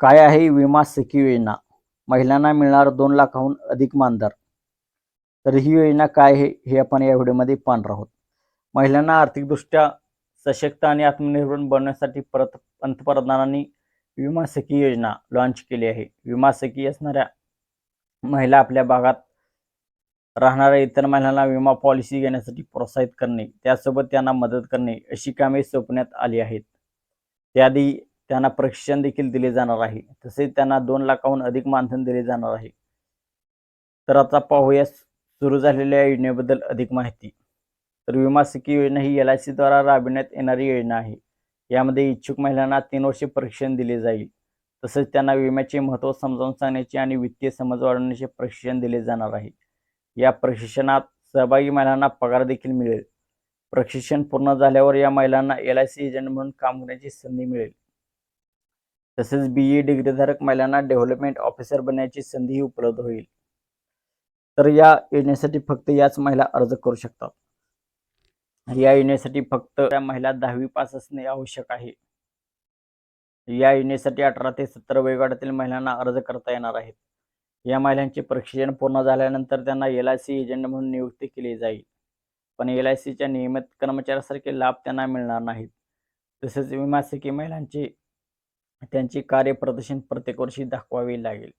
काय आहे विमा सखी योजना? महिलांना मिळणार दोन लाखाहून अधिक मानधन. तर ही योजना काय आहे हे आपण या व्हिडिओमध्ये पाहणार आहोत. महिलांना आर्थिकदृष्ट्या सशक्त आणि आत्मनिर्भर बनवण्यासाठी परत पंतप्रधानांनी विमा सखी योजना लॉन्च केली आहे. विमा सखी असणाऱ्या महिला आपल्या भागात राहणाऱ्या इतर महिलांना विमा पॉलिसी घेण्यासाठी प्रोत्साहित करणे त्यासोबत त्यांना मदत करणे अशी कामे सोपण्यात आली आहेत. त्याआधी त्यांना प्रशिक्षण देखील दिले जाणार आहे. तसेच त्यांना दोन लाखाहून अधिक मानधन दिले जाणार आहे. तर आता पाहूया सुरू झालेल्या योजनेबद्दल अधिक माहिती. तर विमा सखी योजना ही एल आय सीद्वारा राबविण्यात येणारी योजना आहे. यामध्ये इच्छुक महिलांना तीन वर्षे प्रशिक्षण दिले जाईल. तसेच त्यांना विम्याचे महत्त्व समजावून सांगण्याचे आणि वित्तीय समज वाढवण्याचे प्रशिक्षण दिले जाणार आहे. या प्रशिक्षणात सहभागी महिलांना पगार देखील मिळेल. प्रशिक्षण पूर्ण झाल्यावर या महिलांना एल आय सी एजंट म्हणून काम करण्याची संधी मिळेल. तसेच बी ई डिग्रीधारक महिलांना डेव्हलपमेंट ऑफिसर बनण्याची संधीही उपलब्ध होईल. तर या योजनेसाठी फक्त याच महिला अर्ज करू शकतात. या योजनेसाठी फक्त त्या महिला दहावी पास असणे आवश्यक आहे. या योजनेसाठी अठरा ते सत्तर वयोगटातील महिलांना अर्ज करता येणार आहेत. या महिलांचे प्रशिक्षण पूर्ण झाल्यानंतर त्यांना एल आय सी एजंट म्हणून नियुक्ती केली जाईल. पण एल आय सीच्या नियमित कर्मचाऱ्यासारखे लाभ त्यांना मिळणार नाहीत. तसेच विमा महिलांचे त्यांचे कार्यप्रदर्शन प्रत्येक वर्षी दाखवावे लागेल.